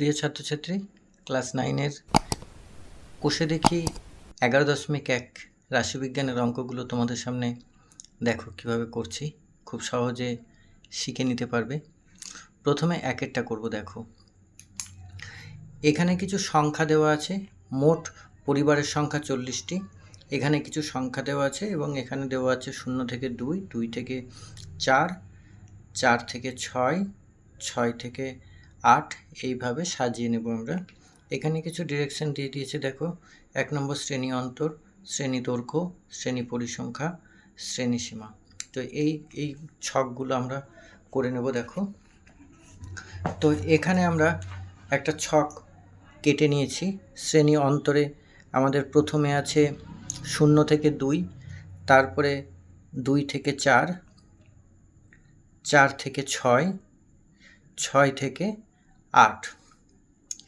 প্রিয় ছাত্রছাত্রী, ক্লাস নাইনের কোষে দেখি এগারো দশমিক এক রাশিবিজ্ঞানের অঙ্কগুলো তোমাদের সামনে দেখো কীভাবে করছি। খুব সহজে শিখে নিতে পারবে। প্রথমে একেরটা করব, দেখো। এখানে কিছু সংখ্যা দেওয়া আছে, মোট পরিবারের সংখ্যা চল্লিশটি। এখানে কিছু সংখ্যা দেওয়া আছে এবং এখানে দেওয়া আছে শূন্য থেকে দুই দুই থেকে চার চার থেকে ছয় ছয় থেকে আট, এইভাবে সাজিয়ে নেব আমরা। এখানে কিছু ডিরেকশন দিয়ে দিয়েছে, দেখো। এক নম্বর শ্রেণি অন্তর, শ্রেণি দৈর্ঘ্য, শ্রেণি পরিসংখ্যা, শ্রেণি সীমা। তো এই এই ছকগুলো আমরা করে নেব, দেখো। তো এখানে আমরা একটা ছক কেটে নিয়েছি। শ্রেণি অন্তরে আমাদের প্রথমে আছে শূন্য থেকে দুই, তারপরে দুই থেকে চার চার থেকে ছয় ছয় থেকে আট।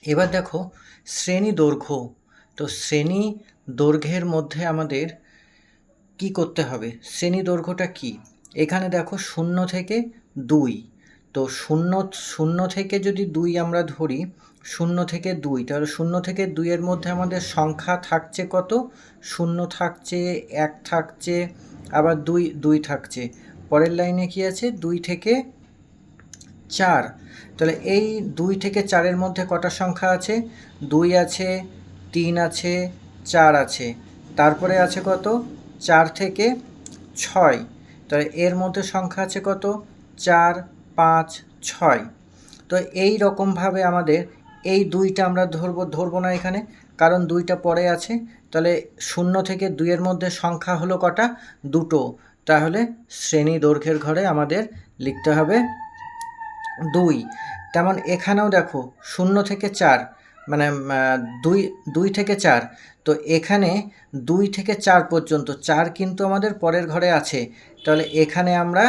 এবার দেখো, শ্রেণি দৈর্ঘ্য। তো শ্রেণি দৈর্ঘ্যের মধ্যে আমাদের কি করতে হবে? শ্রেণি দৈর্ঘ্যটা কি? এখানে দেখো শূন্য থেকে দুই। তো শূন্য শূন্য থেকে যদি দুই আমরা ধরি, শূন্য থেকে দুই, তাহলে শূন্য থেকে দুইয়ের মধ্যে আমাদের সংখ্যা থাকছে কত? শূন্য থাকছে, এক থাকছে, আবার দুই দুই থাকছে। পরের লাইনে কি আছে? দুই থেকে চার। তাহলে এই দুই থেকে চারের মধ্যে কটা সংখ্যা আছে? দুই আছে, তিন আছে, চার আছে। তারপরে আছে কত? চার থেকে ছয়। তাহলে এর মধ্যে সংখ্যা আছে কত? চার, পাঁচ, ছয়। তো এই রকমভাবে আমাদের এই দুইটা আমরা ধরবো ধরবো না এখানে, কারণ দুইটা পরে আছে। তাহলে শূন্য থেকে দুইয়ের মধ্যে সংখ্যা হলো কটা? দুটো। তাহলে শ্রেণি দৈর্ঘ্যের ঘরে আমাদের লিখতে হবে দুই। তেমন এখানেও দেখো শূন্য থেকে চার মানে দুই দুই থেকে চার। তো এখানে দুই থেকে চার পর্যন্ত, চার কিন্তু আমাদের পরের ঘরে আছে। তাহলে এখানে আমরা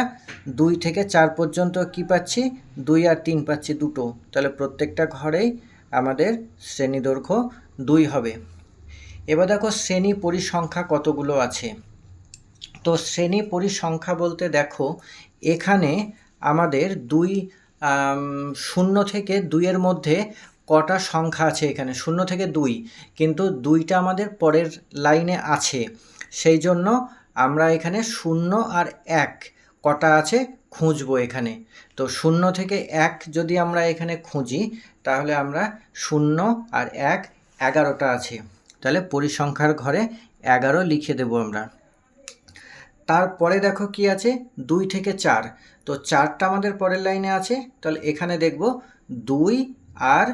দুই থেকে চার পর্যন্ত কি পাচ্ছি? দুই আর তিন পাচ্ছি দুটো। তাহলে প্রত্যেকটা ঘরেই আমাদের শ্রেণি দৈর্ঘ্য দুই হবে। এবার দেখো শ্রেণি পরিসংখ্যা কতগুলো আছে? তো শ্রেণি পরিসংখ্যা বলতে দেখো এখানে আমাদের দুই শূন্য থেকে দুইয়ের মধ্যে কটা সংখ্যা আছে এখানে? শূন্য থেকে দুই। কিন্তু দুইটা আমাদের পরের লাইনে আছে। সেই জন্য আমরা এখানে শূন্য আর এক কটা আছে খুঁজবো এখানে। তো শূন্য থেকে এক যদি আমরা এখানে খুঁজি, তাহলে আমরা শূন্য আর এক এগারোটা আছে। তাহলে পরিসংখ্যার ঘরে এগারো লিখে দেবো আমরা। তারপরে দেখো কি আছে? দুই থেকে চার। তো চারটা আমাদের পরের লাইনে আছে, তাহলে এখানে দেখব দুই আর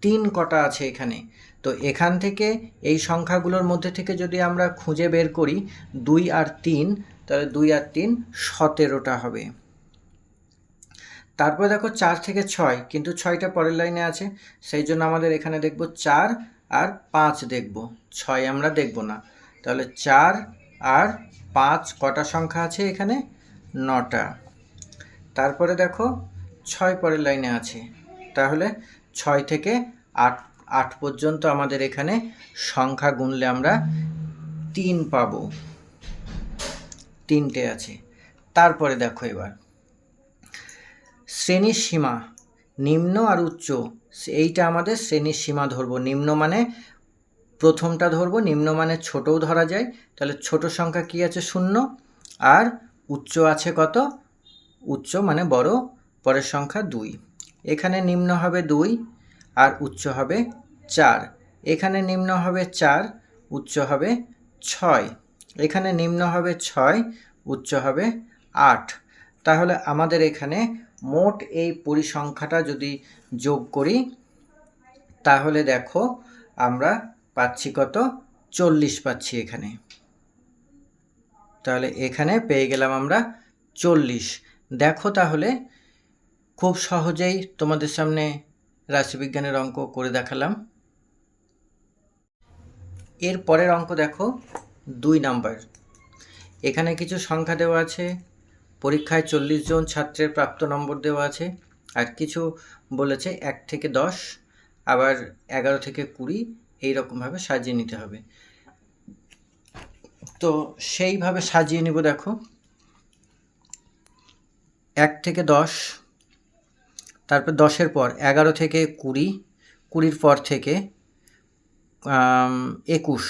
তিন কটা আছে এখানে। তো এখান থেকে এই সংখ্যাগুলোর মধ্যে থেকে যদি আমরা খুঁজে বের করি, দুই আর তিন, তাহলে দুই আর তিন সতেরোটা হবে। তারপরে দেখো চার থেকে ছয়, কিন্তু ছয়টা পরের লাইনে আছে, সেই জন্য আমাদের এখানে দেখব চার আর পাঁচ দেখব। ছয় আমরা দেখব না। তাহলে চার আর পাঁচ কটা সংখ্যা আছে এখানে? নটা। তারপরে দেখো ছয় পরের লাইনে আছে। তাহলে ছয় থেকে আট আট পর্যন্ত আমাদের এখানে সংখ্যা গুনলে আমরা তিন পাবো। তিনটে আছে। তারপরে দেখো এবার। শ্রেণির সীমা, নিম্ন আর উচ্চ, এইটা আমাদের শ্রেণির সীমা ধরবো। নিম্ন মানে প্রথমটা ধরবো, নিম্ন মানে ছোটও ধরা যায়। তাহলে ছোট সংখ্যা কি আছে? শূন্য। আর উচ্চ আছে কত? উচ্চ মানে বড়, পরের সংখ্যা দুই। এখানে নিম্ন হবে দুই আর উচ্চ হবে চার। এখানে নিম্ন হবে চার, উচ্চ হবে ছয়। এখানে নিম্ন হবে ছয়, উচ্চ হবে আট। তাহলে আমাদের এখানে মোট এই পরিসংখ্যাটা যদি যোগ করি, তাহলে দেখো আমরা পাচ্ছি কত? চল্লিশ পাচ্ছি এখানে। তাহলে এখানে পেয়ে গেলাম আমরা চল্লিশ। দেখো তাহলে, খুব সহজেই তোমাদের সামনে রাশিবিজ্ঞানের অঙ্ক করে দেখালাম। এর পরের অঙ্ক দেখো, দুই নাম্বার। এখানে কিছু সংখ্যা দেওয়া আছে, পরীক্ষায় চল্লিশ জন ছাত্রের প্রাপ্ত নম্বর দেওয়া আছে, আর কিছু বলেছে এক থেকে দশ, আবার এগারো থেকে কুড়ি এই রকমভাবে সাজিয়ে নিতে হবে। তো সেইভাবে সাজিয়ে নিব দেখো। এক থেকে দশ, তারপর দশের পর এগারো থেকে কুড়ি, কুড়ির পর থেকে একুশ।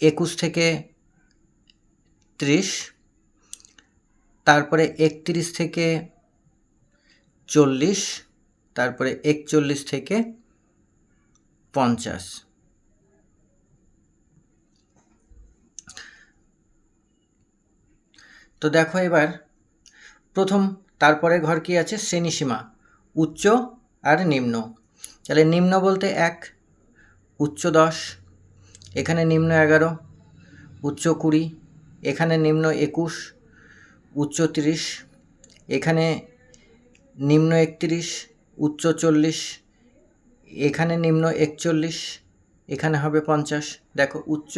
একুশ থেকে ত্রিশ, তারপরে একত্রিশ থেকে চল্লিশ, তারপরে একচল্লিশ থেকে পঞ্চাশ। তো দেখো এবার, প্রথম তারপরে ঘর কি আছে? শ্রেণীসীমা, উচ্চ আর নিম্ন। তাহলে নিম্ন বলতে এক, উচ্চ দশ, এখানে নিম্ন এগারো, উচ্চ কুড়ি, এখানে নিম্ন একুশ, উচ্চ তিরিশ, এখানে নিম্ন একত্রিশ, উচ্চ চল্লিশ, এখানে নিম্ন একচল্লিশ, এখানে হবে পঞ্চাশ। দেখো উচ্চ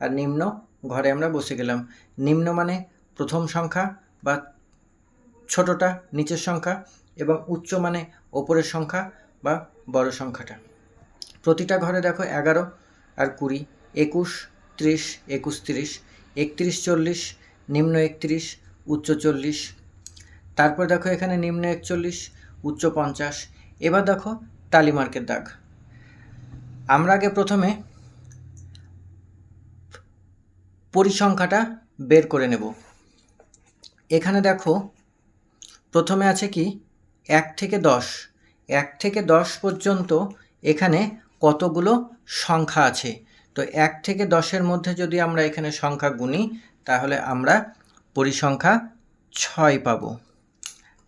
আর নিম্ন ঘরে আমরা বসে গেলাম। নিম্ন মানে প্রথম সংখ্যা বা ছোটটা নিচের সংখ্যা এবং উচ্চ মানে ওপরের সংখ্যা বা বড় সংখ্যাটা। প্রতিটা ঘরে দেখো এগারো আর কুড়ি, একুশ, ত্রিশ, একুশ, তিরিশ, একত্রিশ, চল্লিশ, নিম্ন একত্রিশ, উচ্চ চল্লিশ। তারপর দেখো এখানে নিম্ন একচল্লিশ, উচ্চ পঞ্চাশ। এবার দেখো টালিমার্কের দাগ। আমরা আগে প্রথমে পরিসংখ্যাটা বের করে নেব। এখানে দেখো, প্রথমে আছে কি? এক থেকে দশ। এক থেকে দশ পর্যন্ত এখানে কতগুলো সংখ্যা আছে? তো এক থেকে দশের মধ্যে যদি আমরা এখানে সংখ্যা গুনি, তাহলে আমরা পরিসংখ্যা ছয় পাবো।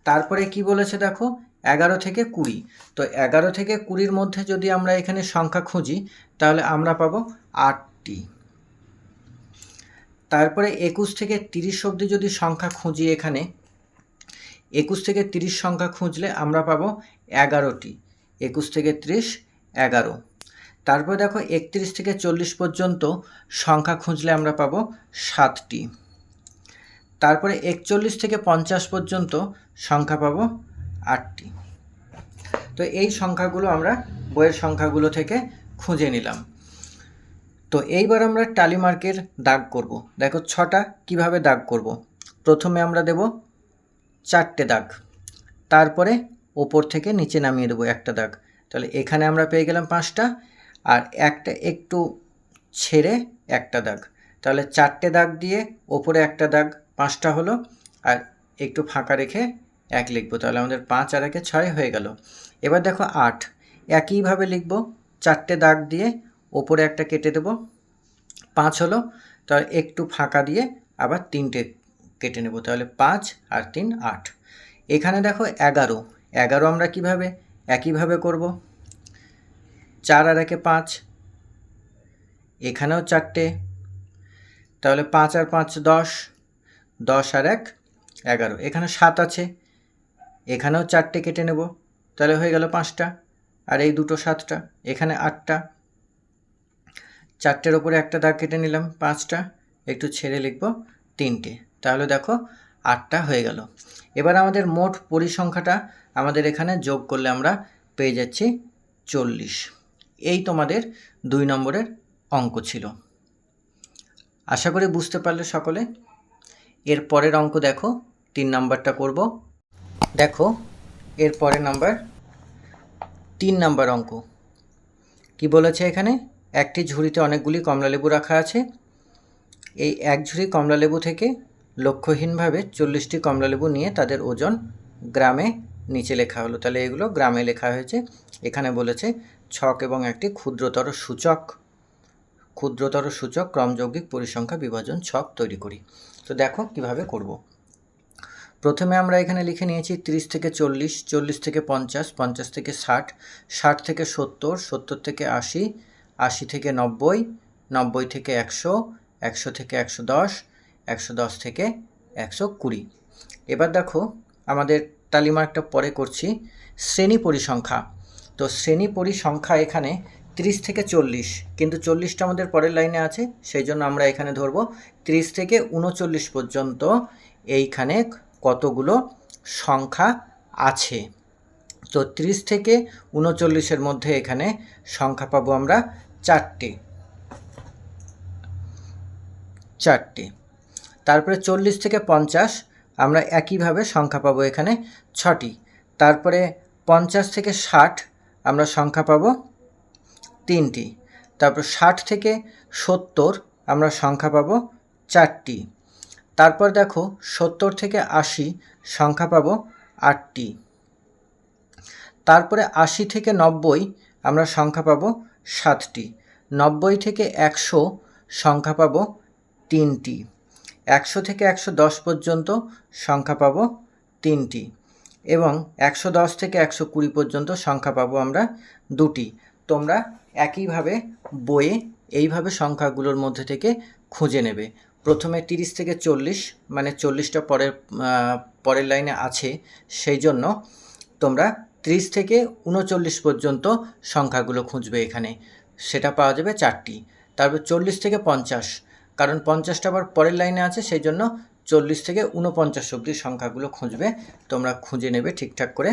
তারপরে কি বলেছে দেখো? এগারো থেকে কুড়ি। তো এগারো থেকে কুড়ির মধ্যে যদি আমরা এখানে সংখ্যা খুঁজি, তাহলে আমরা পাবো আটটি। তারপরে একুশ থেকে তিরিশ অবধি যদি সংখ্যা খুঁজি এখানে, একুশ থেকে তিরিশ সংখ্যা খুঁজলে আমরা পাবো এগারোটি। একুশ থেকে ত্রিশ, এগারো। তারপর দেখো একত্রিশ থেকে চল্লিশ পর্যন্ত সংখ্যা খুঁজলে আমরা পাবো সাতটি। তারপরে একচল্লিশ থেকে পঞ্চাশ পর্যন্ত সংখ্যা পাবো আটটি। তো এই সংখ্যাগুলো আমরা বইয়ের সংখ্যাগুলো থেকে খুঁজে নিলাম। তো এইবার আমরা টালিমার্কের দাগ করব। দেখো ছটা কীভাবে দাগ করব। প্রথমে আমরা দেব চারটে দাগ। তারপরে ওপর থেকে নিচে নামিয়ে দেবো একটা দাগ। তাহলে এখানে আমরা পেয়ে গেলাম পাঁচটা আর একটা একটু ছেড়ে একটা দাগ। তাহলে চারটে দাগ দিয়ে ওপরে একটা দাগ পাঁচটা হলো আর একটু ফাঁকা রেখে এক লিখব। তাহলে আমাদের পাঁচ আর একে ছয় হয়ে গেল। এবার দেখো আট। একইভাবে লিখব চারটে দাগ দিয়ে ওপরে একটা কেটে দেবো। পাঁচ হলো তাহলে একটু ফাঁকা দিয়ে আবার তিনটে কেটে নেব, তাহলে পাঁচ আর তিন আট। এখানে দেখো এগারো। এগারো আমরা কীভাবে? একইভাবে করব। চার আর একে পাঁচ। এখানেও চারটে। তাহলে পাঁচ আর পাঁচ দশ। দশ আর এক, এগারো। এখানে সাত আছে। এখানেও চারটে কেটে নেব। তাহলে হয়ে গেল পাঁচটা। আর এই দুটো সাতটা। এখানে আটটা। চারটের ওপরে একটা দাগ কেটে নিলাম, পাঁচটা। একটু ছেড়ে লিখব, তিনটে। তাহলে দেখো, আটটা হয়ে গেল। এবার আমাদের মোট পরিসংখ্যাটা আমাদের এখানে যোগ করলে আমরা পেয়ে যাচ্ছি চল্লিশ। এই তোমাদের দুই নম্বরের অঙ্ক ছিল। আশা করি বুঝতে পারলে সকলে। এর পরের অঙ্ক দেখো, তিন নাম্বারটা করব। দেখো, এর পরের নাম্বার, তিন নাম্বার অঙ্ক। কি বলেছে এখানে? একটি ঝুড়িতে অনেকগুলি কমলালেবু রাখা আছে। এই এক ঝুড়ি কমলালেবু থেকে লক্ষ্যহীনভাবে চল্লিশটি কমলালেবু নিয়ে তাদের ওজন গ্রামে নিচে লেখা হলো। তাহলে এগুলো গ্রামে লেখা হয়েছে। এখানে বলেছে, ছক এবং একটি ক্ষুদ্রতর সূচক। ক্ষুদ্রতর সূচক, ক্রমযৌগিক পরিসংখ্যা বিভাজন ছক তৈরি করি। তো দেখো কীভাবে করব। প্রথমে আমরা এখানে লিখে নিয়েছি, তিরিশ থেকে চল্লিশ চল্লিশ থেকে পঞ্চাশ পঞ্চাশ থেকে ষাট ষাট থেকে সত্তর সত্তর থেকে আশি আশি থেকে নব্বই নব্বই থেকে একশো একশো থেকে একশো দশ একশো দশ থেকে একশো কুড়ি। এবার দেখো আমাদের টালিমার্কটা পরে করছি। শ্রেণি পরিসংখ্যা। তো শ্রেণি পরিসংখ্যা এখানে তিরিশ থেকে চল্লিশ, কিন্তু চল্লিশটা আমাদের পরের লাইনে আছে, সেই জন্য আমরা এখানে ধরবো তিরিশ থেকে উনচল্লিশ পর্যন্ত এইখানে কতগুলো সংখ্যা আছে। তো তিরিশ থেকে উনচল্লিশের মধ্যে এখানে সংখ্যা পাবো আমরা চারটে। চারটে। তারপরে চল্লিশ থেকে পঞ্চাশ, আমরা একইভাবে সংখ্যা পাবো এখানে ছটি। তারপরে পঞ্চাশ থেকে ষাট, আমরা সংখ্যা পাবো তিনটি। তারপর ষাট থেকে সত্তর, আমরা সংখ্যা পাবো চারটি। তারপর দেখো, সত্তর থেকে আশি, সংখ্যা পাবো আটটি। তারপরে আশি থেকে নব্বই, আমরা সংখ্যা পাবো সাতটি। নব্বই থেকে একশো সংখ্যা পাবো তিনটি। একশো থেকে একশো দশ পর্যন্ত সংখ্যা পাবো তিনটি। এবং একশো দশ থেকে একশো কুড়ি পর্যন্ত সংখ্যা পাবো আমরা দুটি। তোমরা একইভাবে বইয়ে এইভাবে সংখ্যাগুলোর মধ্যে থেকে খুঁজে নেবে। প্রথমে তিরিশ থেকে চল্লিশ মানে চল্লিশটা পরের পরের লাইনে আছে, সেই জন্য তোমরা ত্রিশ থেকে উনচল্লিশ পর্যন্ত সংখ্যাগুলো খুঁজবে এখানে। সেটা পাওয়া যাবে চারটি। তারপর চল্লিশ থেকে পঞ্চাশ। কারণ পঞ্চাশটা আবার পরের লাইনে আছে সেই জন্য চল্লিশ থেকে উনপঞ্চাশ অব্দি সংখ্যাগুলো খুঁজবে। তোমরা খুঁজে নেবে ঠিকঠাক করে।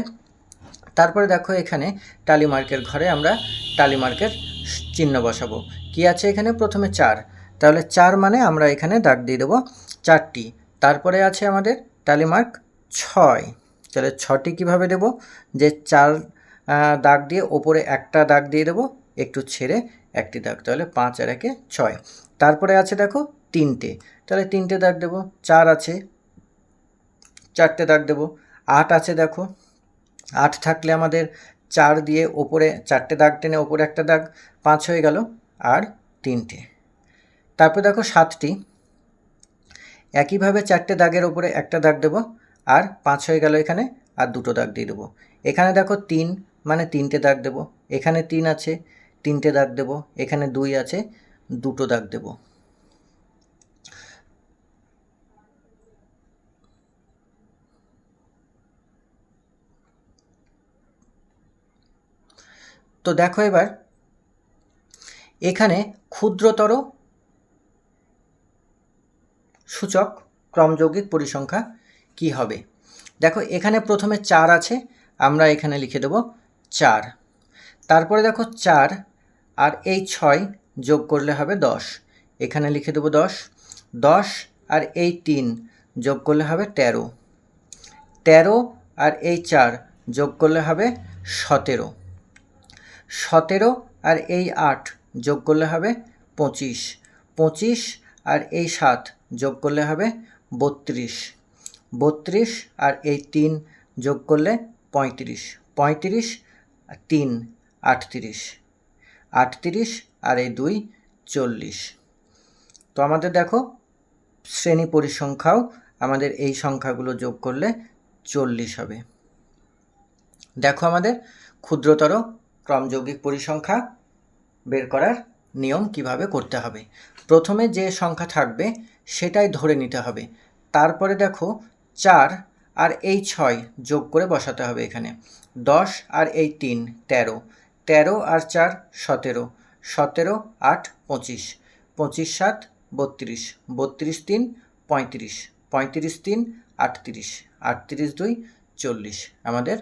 তারপরে দেখো এখানে টালি মার্কের ঘরে আমরা টালি মার্কের চিহ্ন বসাবো। কি আছে এখানে? প্রথমে চার। তাহলে চার মানে আমরা এখানে দাগ দিয়ে দেবো চারটি। তারপরে আছে আমাদের টালি মার্ক ছয়। তাহলে ছটি কীভাবে দেব? যে চার দাগ দিয়ে ওপরে একটা দাগ দিয়ে দেবো, একটু ছেড়ে একটি দাগ, তাহলে পাঁচ আর একে ছয়। তারপরে আছে দেখো তিনটে, তাহলে তিনটে দাগ দেবো, চার আছে, চারটে দাগ দেবো, আট আছে দেখো, আট থাকলে আমাদের চার দিয়ে ওপরে চারটে দাগ টেনে ওপরে একটা দাগ, পাঁচ হয়ে গেল, আর তিনটে। তারপর দেখো সাতটি, একইভাবে চারটে দাগের ওপরে একটা দাগ দেবো আর পাঁচ হয়ে গেল এখানে, আর দুটো দাগ দিয়ে দেবো। এখানে দেখো তিন মানে তিনটে দাগ দেবো। এখানে তিন আছে, তিনটে দাগ দেবো। এখানে দুই আছে, দুটো দাগ দেবো। তো দেখো এবার, এখানে ক্ষুদ্রতর সূচক ক্রমযৌগিক পরিসংখ্যা কি হবে? দেখো, এখানে প্রথমে চার আছে, আমরা এখানে লিখে দেব চার। তারপরে দেখো চার আর এই ছয় যোগ করলে হবে দশ। এখানে লিখে দেবো দশ। দশ আর এই তিন যোগ করলে হবে তেরো। তেরো আর এই চার যোগ করলে হবে সতেরো। সতেরো আর এই আট যোগ করলে হবে পঁচিশ। পঁচিশ আর এই সাত যোগ করলে হবে বত্রিশ। বত্রিশ আর এই তিন যোগ করলে পঁয়ত্রিশ। পঁয়ত্রিশ, তিন, আটত্রিশ। আটত্রিশ আর এই দুই, চল্লিশ। তো আমাদের দেখো, শ্রেণি পরিসংখ্যাও আমাদের এই সংখ্যাগুলো যোগ করলে চল্লিশ হবে। দেখো আমাদের ক্ষুদ্রতর ক্রমযৌগিক পরিসংখ্যা বের করার নিয়ম কীভাবে করতে হবে। প্রথমে যে সংখ্যা থাকবে সেটাই ধরে নিতে হবে। তারপরে দেখো চার আর এই ছয় যোগ করে বসাতে হবে এখানে। দশ আর এই তিন, তেরো। তেরো আর চার, সতেরো। সতেরো, আট, পঁচিশ। পঁচিশ, সাত, বত্রিশ। বত্রিশ, তিন, পঁয়ত্রিশ। পঁয়ত্রিশ, তিন, আটত্রিশ। আটত্রিশ, দুই, চল্লিশ। আমাদের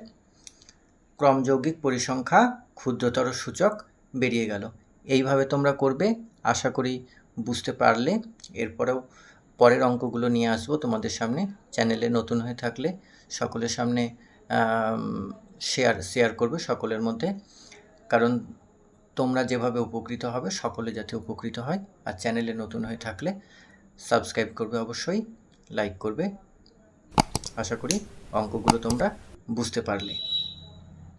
ক্রমযৌগিক পরিসংখ্যা ক্ষুদ্রতর সূচক বেরিয়ে গেল। এইভাবে তোমরা করবে, আশা করি বুঝতে পারলে। এরপরেও পরের অঙ্কগুলো নিয়ে আসব তোমাদের সামনে। চ্যানেলে নতুন হয়ে থাকলে সকলের সামনে শেয়ার শেয়ার করবে সকলের মধ্যে। কারণ তোমরা যেভাবে উপকৃত হবে, সকলে যাতে উপকৃত হয়। আর চ্যানেলে নতুন হয়ে থাকলে সাবস্ক্রাইব করবে অবশ্যই লাইক করবে। আশা করি অঙ্কগুলো তোমরা বুঝতে পারলে।